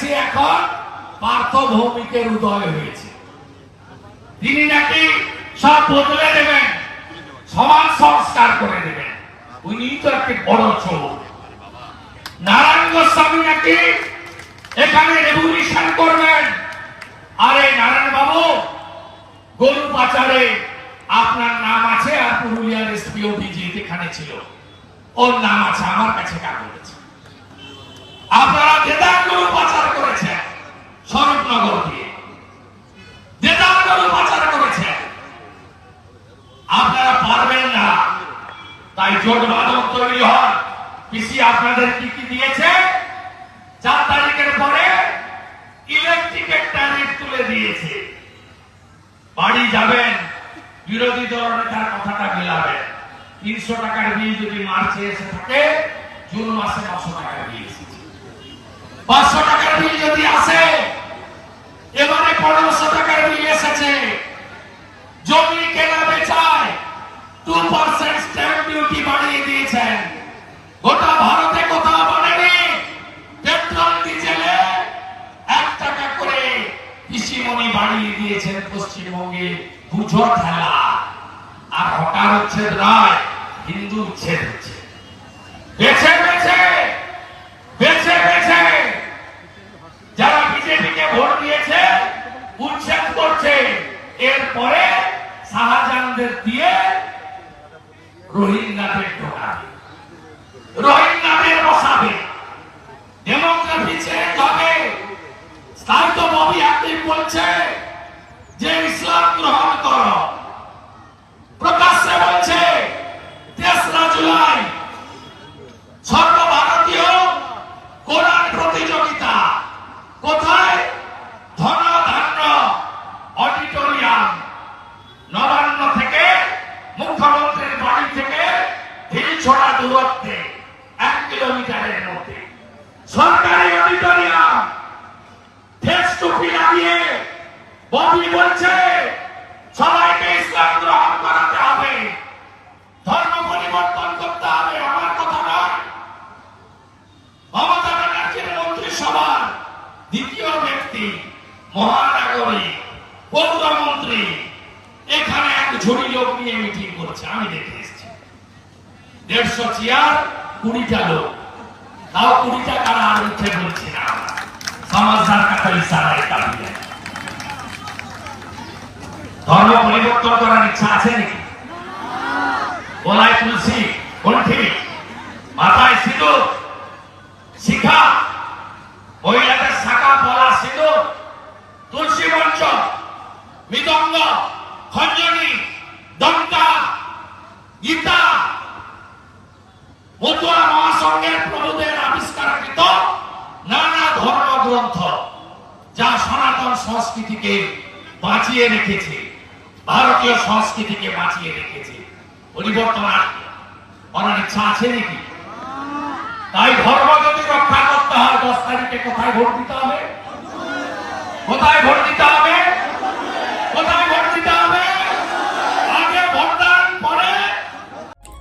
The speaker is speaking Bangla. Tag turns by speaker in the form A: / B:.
A: এসে এখন পার্থ ভৌমিকের উদয় হয়েছে। তিনি নাকি সব বদলে দেবেন সমাজ সংস্কার করে দেবেন। উনি তো একটি বড় চোর। নারায়ণ গোস্বামী নাকি এখানে রেভলিউশন করবেন। আরে নারায়ণ বাবু গরু পাচারে আপনার নাম আছে আর পুরুলিয়ার এসপি অভিজিৎ এখানে ছিল। ওর নাম আছে, আমার কাছে কাগজ আছে আপনারা দেদার গরু পাচার করেছেন স্বরূপনগর দিয়ে দেদার গরু পাচার করেছেন আপনারা পারবেন না তাই জোট বাঁধন তৈরি হন পিসি আপনাদের কি কি দিয়েছে? চার তারিখের পরে ইলেকট্রিকের ট্যারিফ তুলে দিয়েছে। বাড়ি যাবেন, বিরোধী দল নেতার কথাটা মিলাবেন। তিনশো টাকার বিল যদি মার্চে এসে থাকে, জুন মাসে পাঁচশো টাকার বিল এসেছে পাঁচশো টাকার বিল যদি আসে, এবারে পনেরোশো টাকার বিল এসেছে। জমি কেনা বেচায় টু পার্সেন্ট যারা ভোট করছে। এরপরে শাহজাহানদের দিয়ে রোহিঙ্গাদের ঢোকাবে রোহিঙ্গাদের বসাবে ডেমোগ্রাফি চেঞ্জ হবে তাই তো ববি একদিন বলছে যে ইসলাম গ্রহণ করো প্রকাশ্যে বলছে তেসরা জুলাই সর্বভারতীয় কোরআন প্রতিযোগিতা কোথায় ধন ধান্য অডিটোরিয়াম নবান্ন থেকে মুখ্যমন্ত্রীর বাড়ি থেকে ঢিলছড়া দূরত্বে, এক কিলোমিটারের মধ্যে। সরকারি অডিটোরিয়াম ফেস টুপি লাগিয়ে ববি বলছে সবাইকে ইসলাম গ্রহণ করাতে হবে। ধর্ম পরিবর্তন করতে হবে, আমার কথা নয়। মমতা ব্যানার্জির মন্ত্রিসভার দ্বিতীয় ব্যক্তি মহানাগরিক পৌরমন্ত্রী। এখানে এক ঝুড়ি লোক নিয়ে মিটিং করছে, আমি দেখে। দেড়শো চেয়ার, কুড়িটা লোক। তাও কুড়িটা কারা আর উঠে বলছি না? সমাজদার কাছে ইশারায় দাঁড়িয়ে ধর্ম পরিবর্তন করার ইচ্ছা আছে নাকি? গলায় তুলসী, কণ্ঠে, মাথায় সিঁদুর, শিখা, মহিলাদের শাখা, পলা, সিঁদুর, তুলসী মঞ্চ, মৃদঙ্গ, খঞ্জনি, দন্তা, গীতা মতুয়া মহাসংঘের প্রভুদের আবিষ্কারকৃত নানা ধর্মগ্রন্থ যা সনাতন সংস্কৃতিকে বাঁচিয়ে রেখেছে, ভারতীয় সংস্কৃতিকে বাঁচিয়ে রেখেছে। পরিবর্তন করার ইচ্ছা আছে নাকি? তাই ধর্ম যদি রক্ষা করতে হয়, দশ তারিখে কোথায় ভোট দিতে হবে? কোথায় ভোট দিতে হবে কোথায় ভোট দিতে হবে আগে ভোটদান পরে